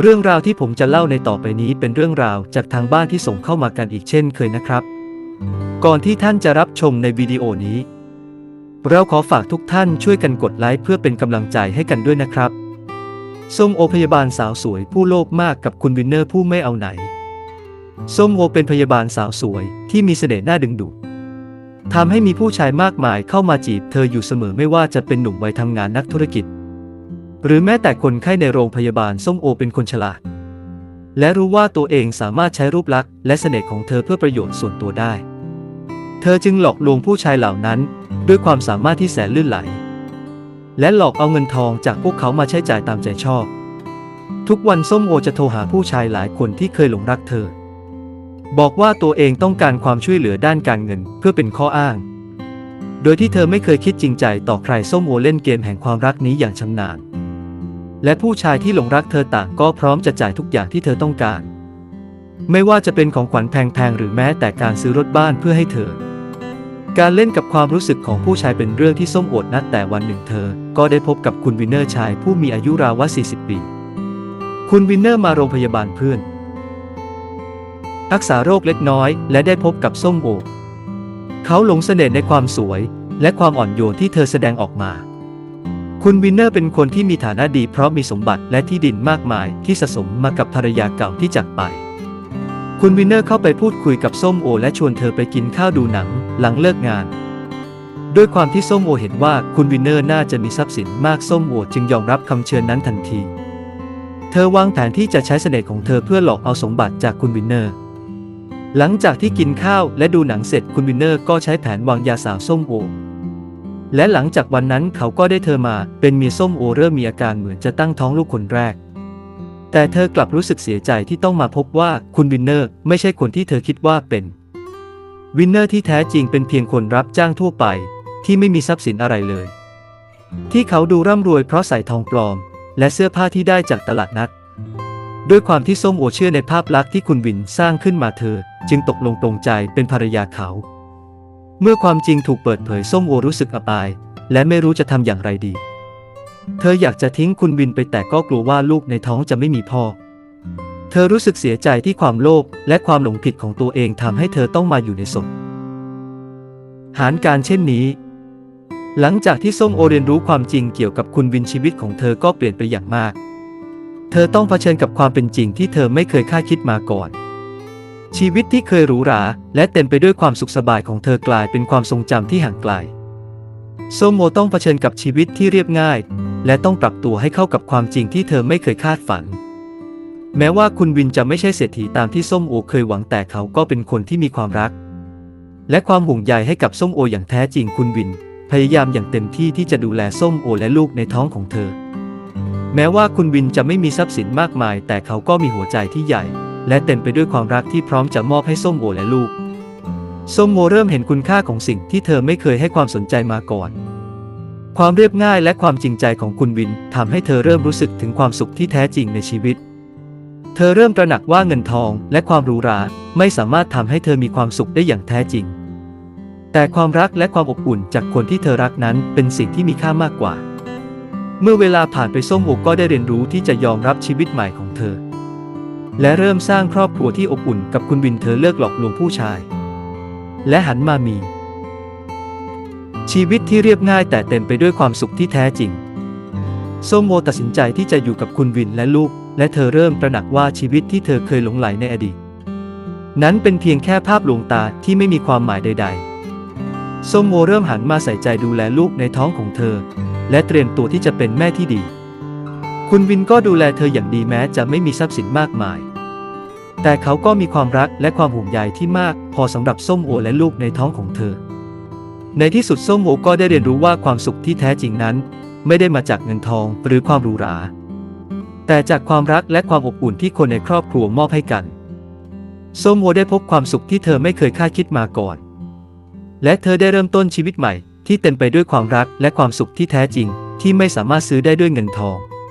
เรื่องราวที่ผมจะเล่าในต่อไปนี้เป็นเรื่องราวจากทางบ้านที่ส่งเข้ามากันอีกเช่นเคยนะครับ ก่อนที่ท่านจะรับชมในวิดีโอนี้ เราขอฝากทุกท่านช่วยกันกดไลค์เพื่อเป็นกำลังใจให้กันด้วยนะครับส้มโอพยาบาลสาวสวยผู้โลภมากกับคุณวินเนอร์ผู้ไม่เอาไหนส้มโอเป็นพยาบาลสาวสวยที่มีเสน่ห์น่าดึงดูดทำให้มีผู้ชายมากมายเข้ามาจีบเธออยู่เสมอไม่ว่าจะเป็นหนุ่มวัยทำงานนักธุรกิจ หรือแม้แต่คนไข้ในโรงพยาบาลส้มโอเป็นคนฉลาด และรู้ว่าตัวเองสามารถใช้รูปลักษณ์และเสน่ห์ของเธอเพื่อประโยชน์ส่วนตัวได้ เธอจึงหลอกลวงผู้ชายเหล่านั้น ด้วยความสามารถที่แสนลื่นไหล และหลอกเอาเงินทองจากพวกเขามาใช้จ่ายตามใจชอบ ทุกวันส้มโอจะโทรหาผู้ชายหลายคนที่เคยหลงรักเธอ บอกว่าตัวเองต้องการความช่วยเหลือด้านการเงินเพื่อเป็นข้ออ้าง โดยที่เธอไม่เคยคิดจริงใจต่อใครส้มโอเล่นเกมแห่งความรักนี้อย่างชำนาญ และผู้ชายที่หลงรักเธอต่างก็พร้อมจะจ่ายทุกอย่างที่เธอต้องการ ไม่ว่าจะเป็นของขวัญแพงๆหรือแม้แต่การซื้อรถบ้านเพื่อให้เธอ การเล่นกับความรู้สึกของผู้ชายเป็นเรื่องที่ส้มโอดนัดแต่วันหนึ่งเธอ ก็ได้พบกับคุณวินเนอร์ชายผู้มีอายุราวว่า40 ปี คุณวินเนอร์มาโรงพยาบาลเพื่อนรักษาโรคเล็กน้อย และได้พบกับส้มโอเขาหลงเสน่ห์ในความสวย และความอ่อนโยนที่เธอแสดงออกมา คุณวินเนอร์เป็นคนที่มีฐานะดีเพราะมีสมบัติและที่ดินมากมายที่สะสมมากับภรรยาเก่าที่จากไป คุณวินเนอร์เข้าไปพูดคุยกับส้มโอ และชวนเธอไปกินข้าวดูหนังหลังเลิกงาน ด้วยความที่ส้มโอเห็นว่าคุณวินเนอร์น่าจะมีทรัพย์สินมากส้มโอจึงยอมรับคำเชิญนั้นทันที เธอวางแผนที่จะใช้เสน่ห์ของเธอเพื่อหลอกเอาสมบัติจากคุณวินเนอร์ หลังจากที่กินข้าวและดูหนังเสร็จคุณวินเนอร์ก็ใช้แผนวางยาสาวส้มโอ และหลังจากวันนั้นเขาก็ได้เธอมาเป็นเมียส้มโอเริ่มมีอาการเหมือนจะตั้งท้องลูกคนแรก แต่เธอกลับรู้สึกเสียใจที่ต้องมาพบว่าคุณวินเนอร์ไม่ใช่คนที่เธอคิดว่าเป็น วินเนอร์ที่แท้จริงเป็นเพียงคนรับจ้างทั่วไป ที่ไม่มีทรัพย์สินอะไรเลย ที่เขาดูร่ำรวยเพราะใส่ทองปลอม และเสื้อผ้าที่ได้จากตลาดนัด ด้วยความที่ส้มโอเชื่อในภาพลักษณ์ที่คุณวินสร้างขึ้นมาเธอ จึงตกลงปลงใจเป็นภรรยาเขา เมื่อความจริงถูกเปิดเผยส้มโอรู้สึกอับอาย และไม่รู้จะทำอย่างไรดี เธออยากจะทิ้งคุณวินไปแต่ก็กลัวว่าลูกในท้องจะไม่มีพ่อ เธอรู้สึกเสียใจที่ความโลภและความหลงผิดของตัวเองทำให้เธอต้องมาอยู่ในศพหารการเช่นนี้ หลังจากที่ส้มโอเรียนรู้ความจริงเกี่ยวกับคุณวินชีวิตของเธอก็เปลี่ยนไปอย่างมาก เธอต้องเผชิญกับความเป็นจริงที่เธอไม่เคยคาดคิดมาก่อน ชีวิตที่เคยหรูหราและเต็มไปด้วยความสุขสบายของเธอกลายเป็นความทรงจำที่ห่างไกล โซโมต้องเผชิญกับชีวิตที่เรียบง่าย และต้องปรับตัวให้เข้ากับความจริงที่เธอไม่เคยคาดฝัน แม้ว่าคุณวินจะไม่ใช่เศรษฐีตามที่ส้มโอเคยหวังแต่เขาก็เป็นคนที่มีความรัก และความห่วงใยให้กับส้มโออย่างแท้จริงคุณวิน พยายามอย่างเต็มที่ที่จะดูแลส้มโอและลูกในท้องของเธอ แม้ว่าคุณวินจะไม่มีทรัพย์สินมากมาย แต่เขาก็มีหัวใจที่ใหญ่ และเต็มไปด้วยความรักที่พร้อมจะมอบให้ส้มโอและลูก ส้มโอเริ่มเห็นคุณค่าของสิ่งที่เธอไม่เคยให้ความสนใจมาก่อน ความเรียบง่ายและความจริงใจของคุณวินทำให้เธอเริ่มรู้สึกถึงความสุขที่แท้จริงในชีวิต เธอเริ่มตระหนักว่าเงินทองและความหรูหราไม่สามารถทำให้เธอมีความสุขได้อย่างแท้จริง แต่ความรักและความอบอุ่นจากคนที่เธอรักนั้นเป็นสิ่งที่มีค่ามากกว่า เมื่อเวลาผ่านไปส้มโอก็ได้เรียนรู้ที่จะยอมรับชีวิตใหม่ของเธอ และเริ่มสร้างครอบครัวที่อบอุ่นกับคุณวินเธอเลิกหลอกลวงผู้ชาย และหันมามี ชีวิตที่เรียบง่ายแต่เต็มไปด้วยความสุขที่แท้จริงส้มโอตัดสินใจที่จะอยู่กับคุณวินและลูก และเธอเริ่มตระหนักว่าชีวิตที่เธอเคยหลงไหลในอดีต นั้นเป็นเพียงแค่ภาพลวงตาที่ไม่มีความหมายใดๆส้มโอเริ่มหันมาใส่ใจดูแลลูกในท้องของเธอ และเตรียมตัวที่จะเป็นแม่ที่ดี คุณวินก็ดูแลเธออย่างดีแม้จะไม่มีทรัพย์สินมากมาย แต่เขาก็มีความรักและความห่วงใยที่มาก พอสำหรับส้มโอและลูกในท้องของเธอ ในที่สุดส้มโอก็ได้เรียนรู้ว่าความสุขที่แท้จริงนั้น ไม่ได้มาจากเงินทองหรือความหรูหรา แต่จากความรักและความอบอุ่นที่คนในครอบครัวมอบให้กัน ส้มโอได้พบความสุขที่เธอไม่เคยคาดคิดมาก่อน และเธอได้เริ่มต้นชีวิตใหม่ ที่เต็มไปด้วยความรักและความสุขที่แท้จริง ที่ไม่สามารถซื้อได้ด้วยเงินทอง